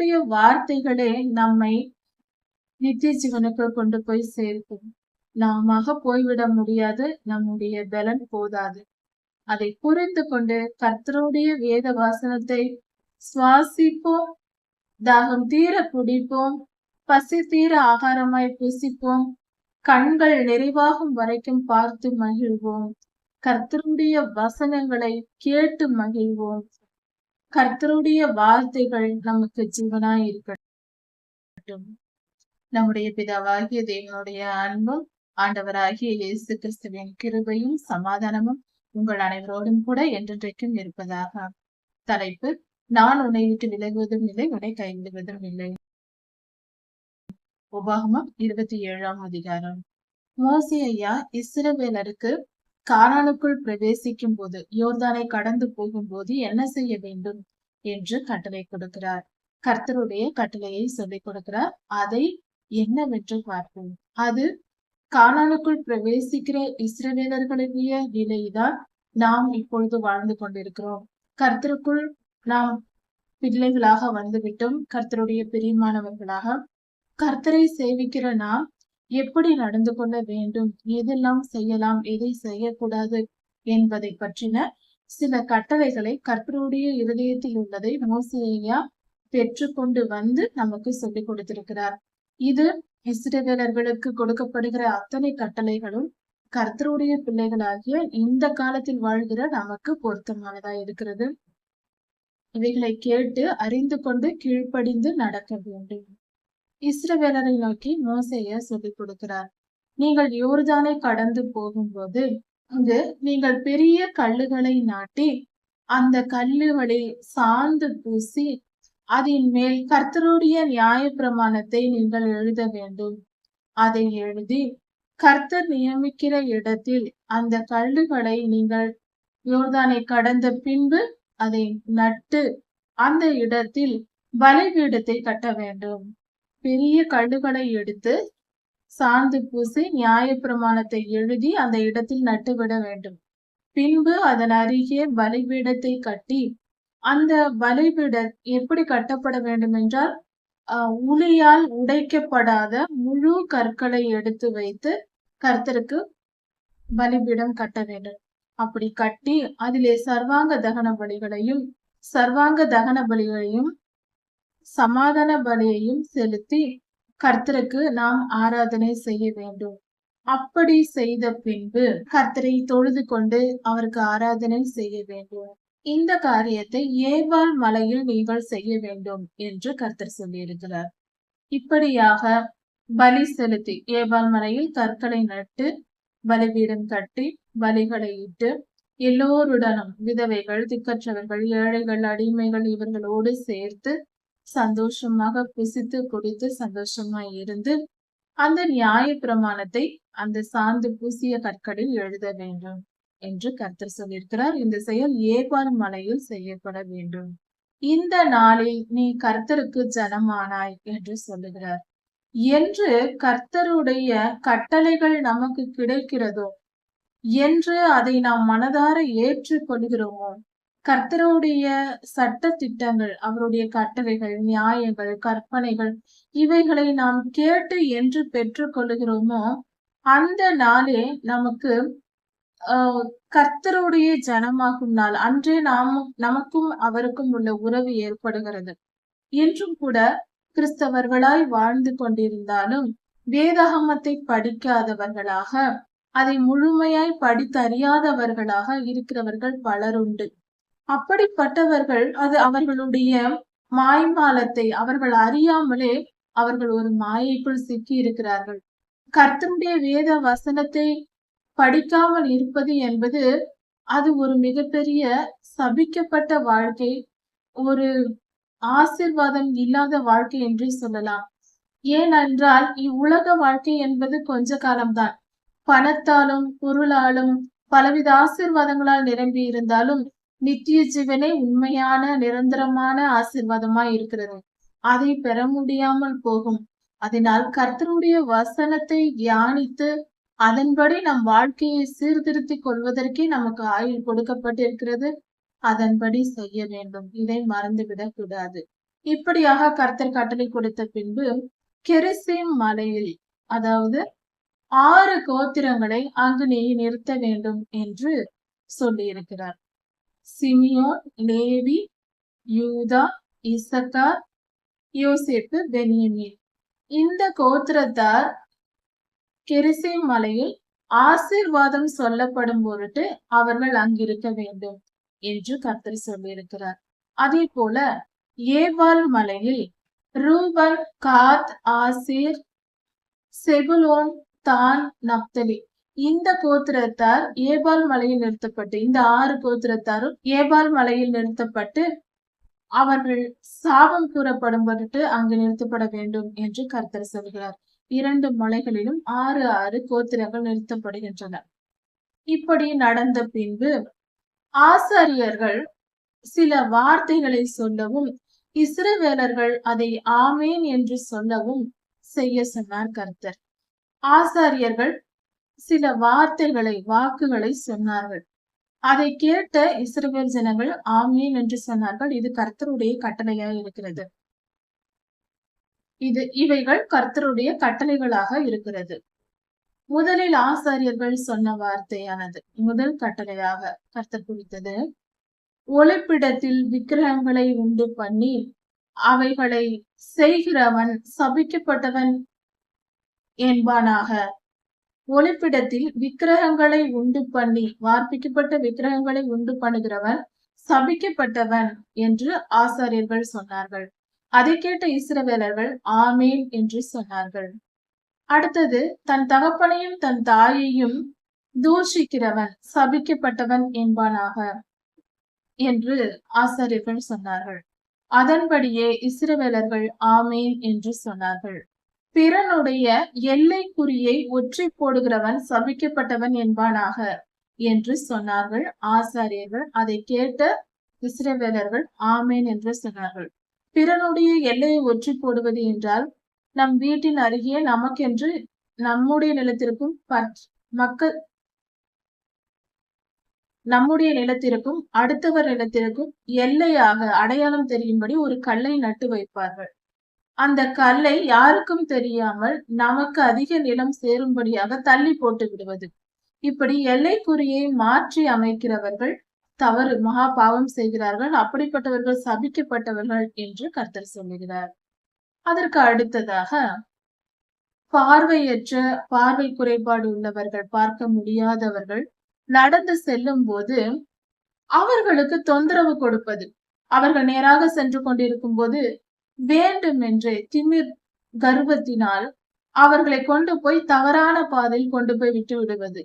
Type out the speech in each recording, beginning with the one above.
அவருடைய வார்த்தைகளே நம்மை நித்திய ஜீவனுக்கு கொண்டு போய் சேர்க்கும். நாம போய்விட முடியாது நம்முடைய பலன் போதாது. அதை புரிந்து கொண்டு கர்த்தருடைய வேத வாசனத்தை சுவாசிப்போம் தாகம் தீர குடிப்போம் பசி தீர ஆகாரமாய் பூசிப்போம் கண்கள் நிறைவாகும் வரைக்கும் பார்த்து மகிழ்வோம். கர்த்தருடைய வசனங்களை கேட்டு மகிழ்வோம். கர்த்தருடைய வார்த்தைகள் நமக்கு ஜீவனாய் இருக்கட்டும். நம்முடைய பிதாவாகிய தேவனுடைய அன்பும் ஆண்டவராகிய இயேசு கிறிஸ்துவின் கிருபையும் சமாதானமும் உங்கள் அனைவரோடும் கூட என்றென்றைக்கும் இருப்பதாக. தலைப்பு நான் உன்னை விட்டு விலகுவதும் இல்லை உன்னை கைவிடுவதும் இல்லை. உபாகமம் இருபத்தி ஏழாம் அதிகாரம். மோசி ஐயா இஸ்ரவேலருக்கு கானானுக்குள் பிரவேசிக்கும் போது யோர்தானை கடந்து போகும்போது என்ன செய்ய வேண்டும் என்று கட்டளை கொடுக்கிறார். கர்த்தருடைய கட்டளையை சொல்லிக் கொடுக்கிறார். அதை என்னவென்று பார்ப்போம். அது கானானுக்குள் பிரவேசிக்கிற இஸ்ரவேலர்களுடைய நிலைதான் நாம் இப்பொழுது வாழ்ந்து கொண்டிருக்கிறோம். கர்த்தருக்குள் நாம் பிள்ளைகளாக வந்துவிட்டோம். கர்த்தருடைய பிரியமானவர்களாக கர்த்தரை சேவிக்கிற நாம் எப்படி நடந்து கொள்ள வேண்டும்? எதெல்லாம் செய்யலாம்? எதை செய்யக்கூடாது? என்பதை பற்றின சில கட்டளைகளை கர்த்தருடைய இருதயத்தில் உள்ளதை மோசையா பெற்றுக்கொண்டு வந்து நமக்கு சொல்லிக் கொடுத்திருக்கிறார். இது இஸ்ரவேலர்களுக்கு கொடுக்கப்படுகிற அத்தனை கட்டளைகளும் கர்த்தருடைய பிள்ளைகளாகிய இந்த காலத்தில் வாழ்கிற நமக்கு பொருத்தமானதா இருக்கிறது. இவைகளை கேட்டு அறிந்து கொண்டு கீழ்ப்படிந்து நடக்க வேண்டும். இஸ்ரவேலரை நோக்கி மோசைய சொல்லிக் கொடுக்கிறார். நீங்கள் யோர்தானை கடந்து போகும்போது அங்கு நீங்கள் பெரிய கல்லுகளை நாட்டி அந்த கல்லுகளை சாந்து பூசி அதன் மேல் கர்த்தருடைய நியாய பிரமாணத்தை நீங்கள் எழுத வேண்டும். அதை எழுதி கர்த்தர் நியமிக்கிற இடத்தில் அந்த கல்லுகளை நீங்கள் யோர்தானை கடந்த பின்பு அதை நட்டு அந்த இடத்தில் பலிபீடத்தை கட்ட வேண்டும். பெரிய கல்லுகளை எடுத்து சாந்து பூசி நியாய பிரமாணத்தை எழுதி அந்த இடத்தில் நட்டுவிட வேண்டும். பின்பு அதன் அருகே பலிபீடத்தை கட்டி அந்த பலிபீட எப்படி கட்டப்பட வேண்டும் என்றால் உளியால் உடைக்கப்படாத முழு கற்களை எடுத்து வைத்து கர்த்தருக்கு பலிபீடம் கட்ட வேண்டும். அப்படி கட்டி அதிலே சர்வாங்க தகன பலிகளையும் சர்வாங்க தகன பலிகளையும் சமாதான பலியையும் செலுத்தி கர்த்தருக்கு நாம் ஆராதனை செய்ய வேண்டும். அப்படி செய்த பின்பு கர்த்தரை தொழுது கொண்டு அவருக்கு ஆராதனை செய்ய வேண்டும். இந்த காரியத்தை ஏபால் மலையில் நீங்கள் செய்ய வேண்டும் என்று கர்த்தர் சொல்லியிருக்கிறார். இப்படியாக பலி செலுத்தி ஏபால் மலையில் கற்களை நட்டு பலிபீடம் கட்டி பலிகளை இட்டு எல்லோருடனும் விதவைகள் திக்கற்றவர்கள் ஏழைகள் அடிமைகள் இவர்களோடு சேர்த்து சந்தோஷமாக புசித்து குடித்து சந்தோஷமா இருந்து அந்த நியாய பிரமாணத்தை அந்த சார்ந்து பூசிய கற்களில் எழுத வேண்டும் என்று கர்த்தர் சொல்லியிருக்கிறார். இந்த செயல் ஏபார் மலையில் செய்யப்பட வேண்டும். இந்த நாளில் நீ கர்த்தருக்கு ஜனமானாய் என்று சொல்லுகிறார். என்று கர்த்தருடைய கட்டளைகள் நமக்கு கிடைக்கிறதோ? என்று அதை நாம் மனதார ஏற்றுக்கொள்கிறோமோ? கர்த்தருடைய சட்ட திட்டங்கள் அவருடைய கட்டளைகள் நியாயங்கள் கற்பனைகள் இவைகளை நாம் கேட்டு என்று பெற்றுக்கொள்கிறோமோ அந்த நாளே நமக்கு கர்த்தருடைய ஜனமாகும் நாள். அன்றே நாம் நமக்கும் அவருக்கும் உள்ள உறவு ஏற்படுகிறது. இன்றும் கூட கிறிஸ்தவர்களாய் வாழ்ந்து கொண்டிருந்தாலும் வேதாகமத்தை படிக்காதவர்களாக அதை முழுமையாய் படித்தறியாதவர்களாக இருக்கிறவர்கள் பலருண்டு. அப்படிப்பட்டவர்கள் அது அவர்களுடைய மாய்மாலத்தை அவர்கள் அறியாமலே அவர்கள் ஒரு மாயைக்குள் சிக்கி இருக்கிறார்கள் கர்த்தனுடைய வேத வசனத்தை படிக்காமல் இருப்பது என்பது அது ஒரு மிகப்பெரிய சபிக்கப்பட்ட வாழ்க்கை ஒரு ஆசிர்வாதம் இல்லாத வாழ்க்கை என்று சொல்லலாம். ஏனென்றால் இவ்வுலக வாழ்க்கை என்பது கொஞ்ச காலம்தான். பணத்தாலும் பொருளாலும் பலவித ஆசிர்வாதங்களால் நிரம்பி இருந்தாலும் நித்திய ஜீவனே உண்மையான நிரந்தரமான ஆசிர்வாதமாய் இருக்கிறது. அதை பெற முடியாமல் போகும். அதனால் கர்த்தருடைய வசனத்தை தியானித்து அதன்படி நம் வாழ்க்கையை சீர்திருத்திக் கொள்வதற்கே நமக்கு ஆயுள் கொடுக்கப்பட்டிருக்கிறது. அதன்படி செய்ய வேண்டும். இதை மறந்துவிடக் கூடாது. இப்படியாக கர்த்தர் கட்டளை கொடுத்த பின்பு கெரிசிம் மலையில் அதாவது ஆறு கோத்திரங்களை அங்கு நீ நிறுத்த வேண்டும் என்று சொல்லியிருக்கிறார். சிமியோன் லேவி யூதா இசக்கார் யோசேப்பு பென்யமீன் இந்த கோத்திரத்தார் கெரிசேம் மலையில் ஆசீர்வாதம் சொல்லப்படும் பொருட்டு அவர்கள் அங்கிருக்க வேண்டும் என்று கர்த்தர் சொல்லியிருக்கிறார். அதே போல ஏவால் மலையில் ரூபன் காத் ஆசீர் செபுலோன் தான் நப்தலி இந்த கோத்திரத்தார் ஏபால் மலையில் நிறுத்தப்பட்டு இந்த ஆறு கோத்திரத்தாரும் ஏபால் மலையில் நிறுத்தப்பட்டு அவர்கள் சாபம் கூறப்படும் பொருட்டு அங்கு நிறுத்தப்பட வேண்டும் என்று கர்த்தர் சொல்கிறார். இரண்டு மலைகளிலும் ஆறு ஆறு கோத்திரங்கள் நிறுத்தப்படுகின்றன. இப்படி நடந்த பின்பு ஆசாரியர்கள் சில வார்த்தைகளை சொல்லவும் இஸ்ரவேலர்கள் அதை ஆமேன் என்று சொல்லவும் செய்ய சொன்னார் கர்த்தர். ஆசாரியர்கள் சில வார்த்தைகளை வாக்குகளை சொன்னார்கள். அதை கேட்ட இஸ்ரவேல் ஜனங்கள் ஆமீன் என்று சொன்னார்கள். இது கர்த்தருடைய கட்டளையாக இருக்கிறது. இது இவைகள் கர்த்தருடைய கட்டளைகளாக இருக்கிறது. முதலில் ஆசாரியர்கள் சொன்ன வார்த்தையானது. முதல் கட்டளையாக கர்த்தர் குறித்தது ஒளிப்பிடத்தில் விக்கிரகங்களை உண்டு பண்ணி அவைகளை செய்கிறவன் சபிக்கப்பட்டவன் என்பானாக. ஒளிப்பிடத்தில் விக்கிரகங்களை உண்டு பண்ணி வார்ப்பிக்கப்பட்ட விக்கிரகங்களை உண்டு பண்ணுகிறவன் சபிக்கப்பட்டவன் என்று ஆசாரியர்கள் சொன்னார்கள். அதை கேட்ட இஸ்ரவேலர்கள் ஆமேன் என்று சொன்னார்கள். அடுத்தது தன் தகப்பனையும் தன் தாயையும் தூஷிக்கிறவன் சபிக்கப்பட்டவன் என்பானாக என்று ஆசாரியர்கள் சொன்னார்கள். அதன்படியே இஸ்ரவேலர்கள் ஆமேன் என்று சொன்னார்கள். பிறனுடைய எல்லைக்குறியை ஒற்றி போடுகிறவன் சபிக்கப்பட்டவன் என்பானாக என்று சொன்னார்கள். ஆசாரியர்கள் அதை கேட்ட இஸ்ரவேலர்கள் ஆமேன் என்று சொன்னார்கள். பிறனுடைய எல்லையை ஒற்றி போடுவது என்றால் நம் வீட்டின் அருகே நமக்கென்று நம்முடைய நிலத்திற்கும் மக்கள் நம்முடைய நிலத்திற்கும் அடுத்தவர் நிலத்திற்கும் எல்லையாக அடையாளம் தெரியும்படி ஒரு கல்லை நட்டு வைப்பார்கள். அந்த கல்லை யாருக்கும் தெரியாமல் நமக்கு அதிக நிலம் சேரும்படியாக தள்ளி போட்டு விடுவது. இப்படி எல்லைக்குறியை மாற்றி அமைக்கிறவர்கள் தவறு மகா பாவம் செய்கிறார்கள் அப்படிப்பட்டவர்கள் சபிக்கப்பட்டவர்கள் என்று கர்த்தர் சொல்லுகிறார். அதற்கு அடுத்ததாக பார்வையற்ற பார்வை குறைபாடு உள்ளவர்கள் பார்க்க முடியாதவர்கள் நடந்து செல்லும் போது அவர்களுக்கு தொந்தரவு கொடுப்பது. அவர்கள் நேராக சென்று கொண்டிருக்கும் போது வேண்டுமென்றே திமிர் கர்வத்தினால் அவர்களை கொண்டு போய் தவறான பாதையில் கொண்டு போய் விட்டு விடுவது.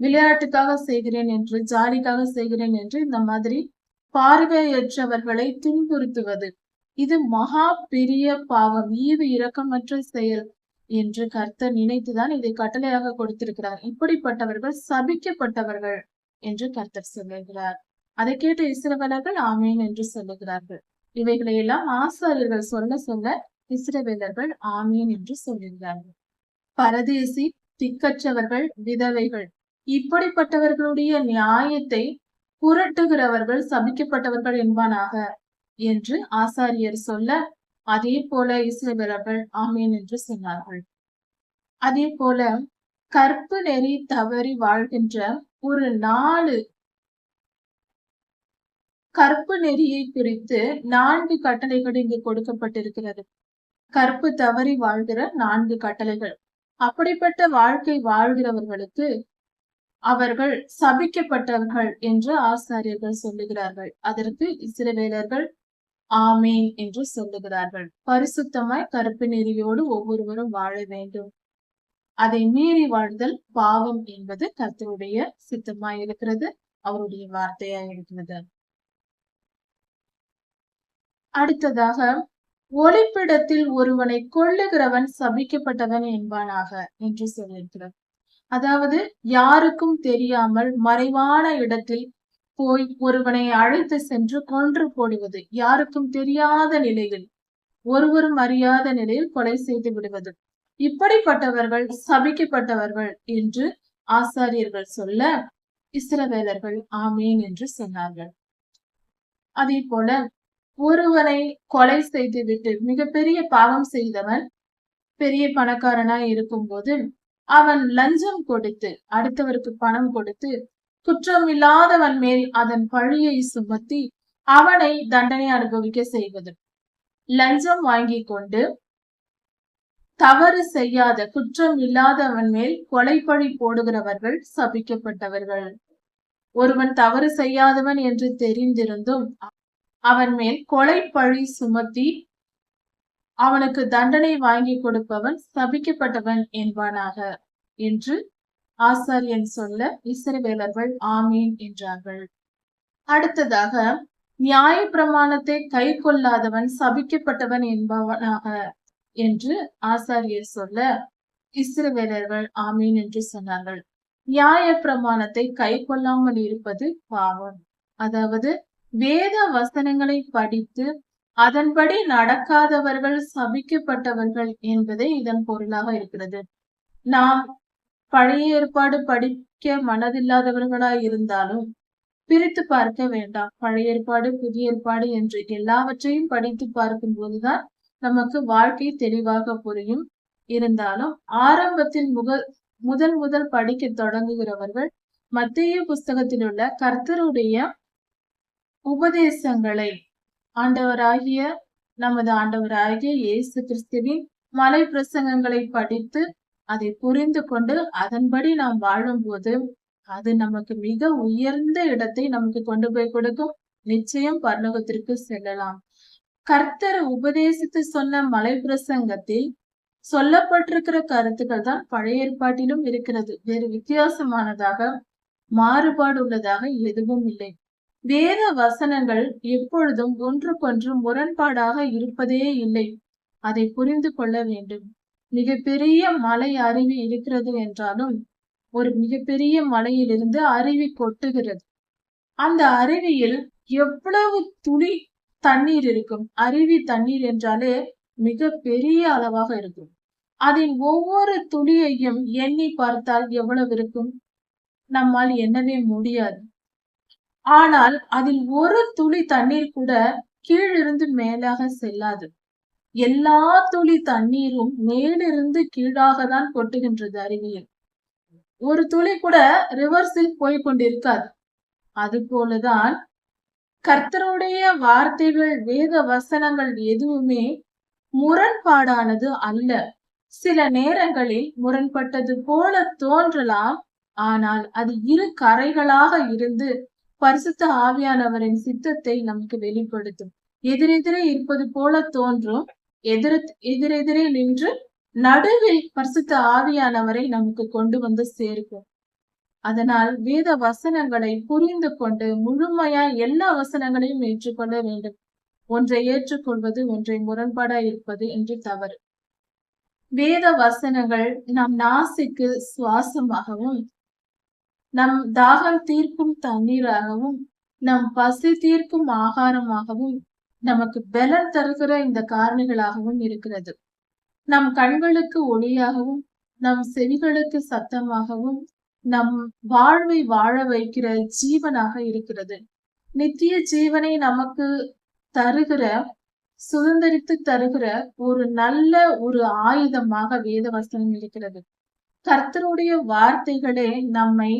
விளையாட்டுக்காக செய்கிறேன் என்று ஜாலிக்காக செய்கிறேன் என்று இந்த மாதிரி பார்வையற்றவர்களை துன்புறுத்துவது. இது மகா பெரிய பாவம். ஈவு இரக்கமற்ற செயல் என்று கர்த்தர் நினைத்துதான் இதை கட்டளையாக கொடுத்திருக்கிறார். இப்படிப்பட்டவர்கள் சபிக்கப்பட்டவர்கள் என்று கர்த்தர் சொல்லுகிறார். அதை கேட்ட இஸ்ரவலர்கள் ஆமேன் என்று சொல்லுகிறார்கள். இவைகளை எல்லாம் ஆசாரியர்கள் சொல்ல சொல்ல இஸ்ரவேலர்கள் ஆமீன் என்று சொல்லியிருந்தார்கள். பரதேசி திக்கற்றவர்கள் விதவைகள். இப்படிப்பட்டவர்களுடைய நியாயத்தை புரட்டுகிறவர்கள் சபிக்கப்பட்டவர்கள் என்பானாக என்று ஆசாரியர் சொல்ல அதே போல இஸ்ரவேலர்கள் ஆமீன் என்று சொன்னார்கள். அதே போல கற்பு நெறி தவறி வாழ்கின்ற ஒரு நாலு கற்பு நெறியை குறித்து நான்கு கட்டளைகள் இங்கு கொடுக்கப்பட்டிருக்கிறது. கற்பு தவறி வாழ்கிற நான்கு கட்டளைகள். அப்படிப்பட்ட வாழ்க்கை வாழ்கிறவர்களுக்கு அவர்கள் சபிக்கப்பட்டவர்கள் என்று ஆசாரியர்கள் சொல்லுகிறார்கள். அதற்கு இஸ்ரவேலர்கள் ஆமேன் என்று சொல்லுகிறார்கள். பரிசுத்தமாய் கருப்பு நெறியோடு ஒவ்வொருவரும் வாழ வேண்டும். அதை மீறி வாழ்தல் பாவம் என்பது கர்த்தருடைய சித்தமாய் இருக்கிறது அவருடைய வார்த்தையாய் இருக்கிறது அடுத்ததாக ஒளிப்பிடத்தில் ஒருவனை கொள்ளுகிறவன் சபிக்கப்பட்டவன் என்பானாக என்று சொல்லியிருக்கிறார். அதாவது யாருக்கும் தெரியாமல் மறைவான இடத்தில் போய் ஒருவனை அழைத்து சென்று கொன்று போடுவது யாருக்கும் தெரியாத நிலையில் ஒருவரும் அறியாத நிலையில் கொலை செய்து விடுவது. இப்படிப்பட்டவர்கள் சபிக்கப்பட்டவர்கள் என்று ஆசாரியர்கள் சொல்ல இஸ்ரவேலர்கள் ஆமேன் என்று சொன்னார்கள். அதே போல ஒருவனை கொலை செய்துவிட்டு மிகப்பெரிய பாவம் செய்தவன் பெரிய பணக்காரனாய் இருக்கும்போது அவன் லஞ்சம் கொடுத்து அடுத்தவருக்கு பணம் கொடுத்து குற்றம் இல்லாதவன் மேல் அதன் பழியை சுமத்தி அவனை தண்டனை அனுபவிக்க செய்வது. லஞ்சம் வாங்கி கொண்டு தவறு செய்யாத குற்றம் இல்லாதவன் மேல் கொலைப்பழி போடுகிறவர்கள் சபிக்கப்பட்டவர்கள். ஒருவன் தவறு செய்யாதவன் என்று தெரிந்திருந்தும் அவன் மேல் கொலை பழி சுமத்தி அவனுக்கு தண்டனை வாங்கி கொடுப்பவன் சபிக்கப்பட்டவன் என்பானாக என்று ஆசாரியன் சொல்ல இஸ்ரவேலர்கள் ஆமீன் என்றார்கள். அடுத்ததாக நியாய பிரமாணத்தை கை கொள்ளாதவன் சபிக்கப்பட்டவன் என்பவனாக என்று ஆசாரியர் சொல்ல இஸ்ரவேலர்கள் ஆமீன் என்று சொன்னார்கள். நியாய பிரமாணத்தை கை கொள்ளாமல் இருப்பது பாவம். அதாவது வேத வசனங்களை படித்து அதன்படி நடக்காதவர்கள் சபிக்கப்பட்டவர்கள் என்பதே இதன் பொருளாக இருக்கிறது. நாம் பழைய ஏற்பாடு படிக்க மனதில்லாதவர்களாய் இருந்தாலும் பிரித்து பார்க்க வேண்டாம். பழைய ஏற்பாடு புதிய ஏற்பாடு என்று எல்லாவற்றையும் படித்து பார்க்கும் போதுதான் நமக்கு வாழ்க்கை தெளிவாக புரியும். இருந்தாலும் ஆரம்பத்தில் முக முதல் முதல் படிக்க தொடங்குகிறவர்கள் மத்திய புஸ்தகத்தில் உள்ள கர்த்தருடைய உபதேசங்களை ஆண்டவராகிய நமது ஆண்டவராகிய இயேசு கிறிஸ்துவின் மலை பிரசங்கங்களை படித்து அதை புரிந்து கொண்டு அதன்படி நாம் வாழும்போது அது நமக்கு மிக உயர்ந்த இடத்தை நமக்கு கொண்டு போய் கொடுக்கும். நிச்சயம் பரலோகத்திற்கு செல்லலாம். கர்த்தர் உபதேசித்து சொன்ன மலை பிரசங்கத்தில் சொல்லப்பட்டிருக்கிற கருத்துக்கள் தான் பழைய ஏற்பாட்டிலும் இருக்கிறது. வேறு வித்தியாசமானதாக மாறுபாடு உள்ளதாக எதுவும் இல்லை. வேத வசனங்கள் எப்பொழுதும் ஒன்றுக்கொன்று முரண்பாடாக இருப்பதே இல்லை. அதை புரிந்து கொள்ள வேண்டும். மிகப்பெரிய மலை அருவி இருக்கிறது என்றாலும் ஒரு மிகப்பெரிய மலையிலிருந்து அருவி கொட்டுகிறது. அந்த அருவியில் எவ்வளவு துளி தண்ணீர் இருக்கும்? அருவி தண்ணீர் என்றாலே மிக பெரிய அளவாக இருக்கும். அதன் ஒவ்வொரு துளியையும் எண்ணி பார்த்தால் எவ்வளவு இருக்கும்? நம்மால் எண்ணவே முடியாது. ஆனால் அதில் ஒரு துளி தண்ணீர் கூட கீழிருந்து மேலாக செல்லாது. எல்லா துளி தண்ணீரும் மேலிருந்து கீழாக தான் கொட்டுகின்றது அறிவியல் ஒரு துளி கூட ரிவர்ஸில் போய் கொண்டிருக்காது அது போலதான் கர்த்தருடைய வார்த்தைகள் வேத வசனங்கள் எதுவுமே முரண்பாடானது அல்ல. சில நேரங்களில் முரண்பட்டது போல தோன்றலாம் ஆனால் அது இரு கரைகளாக இருந்து பரிசுத்த ஆவியானவரின் சித்தத்தை நமக்கு வெளிப்படுத்தும். எதிரெதிரே இருப்பது போல தோன்றும். எதிர எதிரெதிரே நின்று நடுவில் பரிசுத்த ஆவியானவரை நமக்கு கொண்டு வந்து சேர்க்கும். அதனால் வேத வசனங்களை புரிந்து கொண்டு முழுமையா எல்லா வசனங்களையும் ஏற்றுக்கொள்ள வேண்டும். ஒன்றை ஏற்றுக்கொள்வது ஒன்றை முரண்பாடா இருப்பது என்று தவறு. வேத வசனங்கள் நம் நாசிக்கு சுவாசமாகவும் நம் தாகம் தீர்க்கும் தண்ணீராகவும் நம் பசி தீர்க்கும் ஆகாரமாகவும் நமக்கு பலன் தருகிற இந்த காரணிகளாகவும் இருக்கிறது. நம் கண்களுக்கு ஒளியாகவும் நம் செவிகளுக்கு சத்தமாகவும் நம் வாழ்வை வாழ வைக்கிற ஜீவனாக இருக்கிறது. நித்திய ஜீவனை நமக்கு தருகிற சுதந்திரித்து தருகிற ஒரு நல்ல ஒரு ஆயுதமாக வேத வசனம் இருக்கிறது. கர்த்தருடைய வார்த்தைகளே நம்மை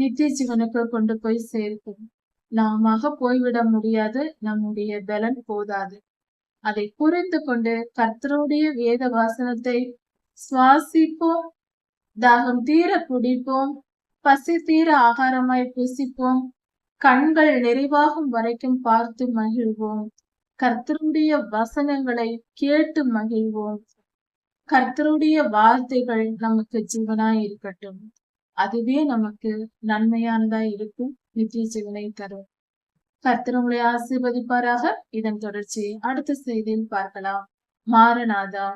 நித்திய ஜீவனுக்கு கொண்டு போய் சேர்க்கும். நாம போய்விட முடியாது நம்முடைய பலன் போதாது. அதை புரிந்து கொண்டு கர்த்தருடைய வேத வாசனத்தை சுவாசிப்போம் தாகம் தீர குடிப்போம் பசி தீர ஆகாரமாய் புசிப்போம் கண்கள் நிறைவாகும் வரைக்கும் பார்த்து மகிழ்வோம். கர்த்தருடைய வசனங்களை கேட்டு மகிழ்வோம். கர்த்தருடைய வார்த்தைகள் நமக்கு ஜீவனாய் இருக்கட்டும். அதுவே நமக்கு நன்மையானதா இருக்கும். நித்திய ஜீவனை தரும். கர்த்தர் உங்களை ஆசீர்வதிப்பாராக. இதன் தொடர்ச்சி அடுத்த செய்தியில் பார்க்கலாம். மாரநாதா.